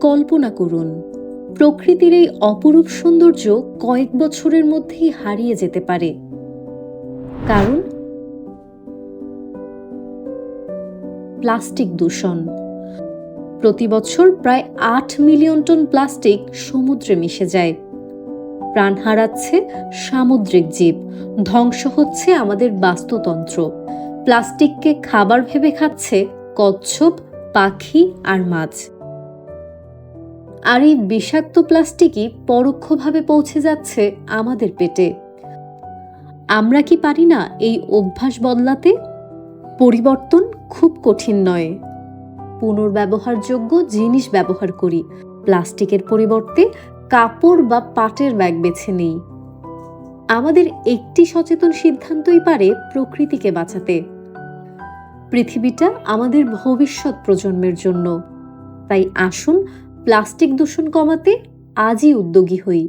কল্পনা করুন, প্রকৃতির এই অপরূপ সৌন্দর্য কয়েক বছরের মধ্যেই হারিয়ে যেতে পারে। কারণ? প্লাস্টিক দূষণ। প্রতি বছর প্রায় আট মিলিয়ন টন প্লাস্টিক সমুদ্রে মিশে যায়। প্রাণ হারাচ্ছে সামুদ্রিক জীব, ধ্বংস হচ্ছে আমাদের বাস্তুতন্ত্র। প্লাস্টিককে খাবার ভেবে খাচ্ছে কচ্ছপ, পাখি আর মাছ। আর এই বিষাক্ত প্লাস্টিকই পরোক্ষভাবে পৌঁছে যাচ্ছে আমাদের পেটে। আমরা কি পারি না এই অভ্যাস বদলাতে? পরিবর্তন খুব কঠিন নয়। পুনর্ব্যবহারযোগ্য জিনিস ব্যবহার করি। প্লাস্টিকের পরিবর্তে কাপড় বা পাটের ব্যাগ বেছে নেই। আমাদের একটি সচেতন সিদ্ধান্তই পারে প্রকৃতিকে বাঁচাতে। পৃথিবীটা আমাদের ভবিষ্যৎ প্রজন্মের জন্য। তাই আসুন প্লাস্টিক দূষণ কমাতে আজই উদ্যোগী হই।